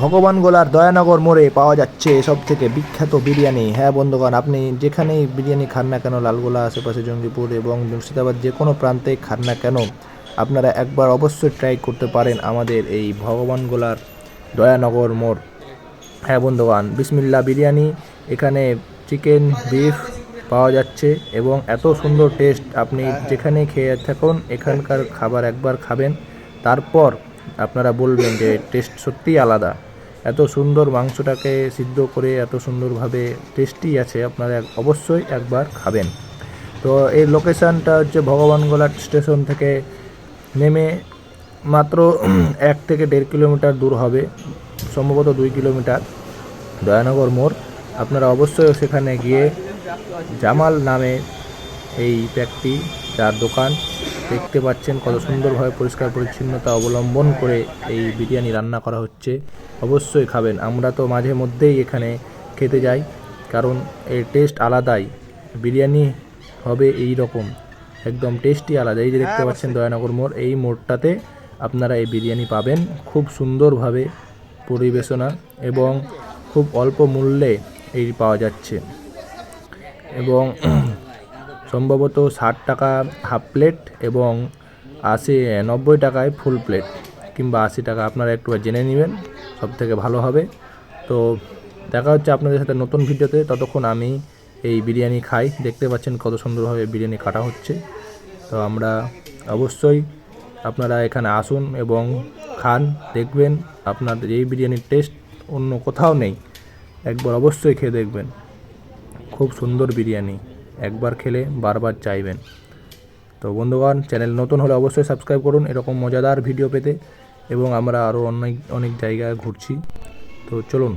ভগবান গোলার দয়ানগর মোড়ে পাওয়া যাচ্ছে সব থেকে বিখ্যাত বিরিয়ানি। হ্যাঁ বন্ধুগণ, আপনি যেখানেই বিরিয়ানি খান না কেন, লালগোলা, আশেপাশে জঙ্গিপুর এবং মুর্শিদাবাদ যে কোনো প্রান্তে খান না কেন, আপনারা একবার অবশ্যই ট্রাই করতে পারেন আমাদের এই ভগবান গোলার দয়ানগর মোড়। হ্যাঁ বন্ধুগণ বিসমিল্লা বিরিয়ানি, এখানে চিকেন বিফ পাওয়া যাচ্ছে এবং এত সুন্দর টেস্ট আপনি যেখানে খেয়ে থাকুন, এখানকার খাবার একবার খাবেন, তারপর আপনারা বলবেন যে টেস্ট সত্যিই আলাদা। এত সুন্দর মাংসটাকে সিদ্ধ করে এত সুন্দরভাবে টেস্টি আছে, আপনারা অবশ্যই একবার খাবেন। তো এই লোকেশানটা হচ্ছে ভগবানগোলা স্টেশন থেকে নেমে মাত্র এক থেকে দেড় কিলোমিটার দূর হবে, সম্ভবত দুই কিলোমিটার, দয়ানগর মোড়। আপনারা অবশ্যই সেখানে গিয়ে জামাল নামে এই ব্যক্তি, যার দোকান দেখতে পাচ্ছেন কত সুন্দরভাবে পরিষ্কার পরিচ্ছন্নতা অবলম্বন করে এই বিরিয়ানি রান্না করা হচ্ছে। অবশ্যই খাবেন। আমরা তো মাঝে মধ্যেই এখানে খেতে যাই কারণ এর টেস্ট আলাদাই। বিরিয়ানি হবে এই রকম একদম টেস্টি আলাদা। এই যে দেখতে পাচ্ছেন দয়ানগর মোড় এই মোড়টাতে আপনারা এই বিরিয়ানি পাবেন। খুব সুন্দরভাবে পরিবেশনা এবং খুব অল্প মূল্যে এই পাওয়া যাচ্ছে। এবং সম্ভবত ষাট টাকা হাফ প্লেট এবং আশি, নব্বই টাকায় ফুল প্লেট কিংবা আশি টাকা। আপনারা একটু জেনে নেবেন সব থেকে ভালো হবে। তো দেখা হচ্ছে আপনাদের সাথে নতুন ভিডিওতে। ততক্ষণ আমি এই বিরিয়ানি খাই। দেখতে পাচ্ছেন কত সুন্দরভাবে বিরিয়ানি কাটা হচ্ছে। তো আমরা অবশ্যই আপনারা এখানে আসুন এবং খান, দেখবেন আপনাদের এই বিরিয়ানির টেস্ট অন্য কোথাও নেই। একবার অবশ্যই খেয়ে দেখবেন। খুব সুন্দর বিরিয়ানি। একবার খেলে বারবার চাইবেন। তো বন্ধুগণ, চ্যানেল নতুন হলে অবশ্যই সাবস্ক্রাইব করুন, এরকম মজাদার ভিডিও পেতে এবং আমরা আরও অনেক অনেক জায়গায় ঘুরছি। তো চলুন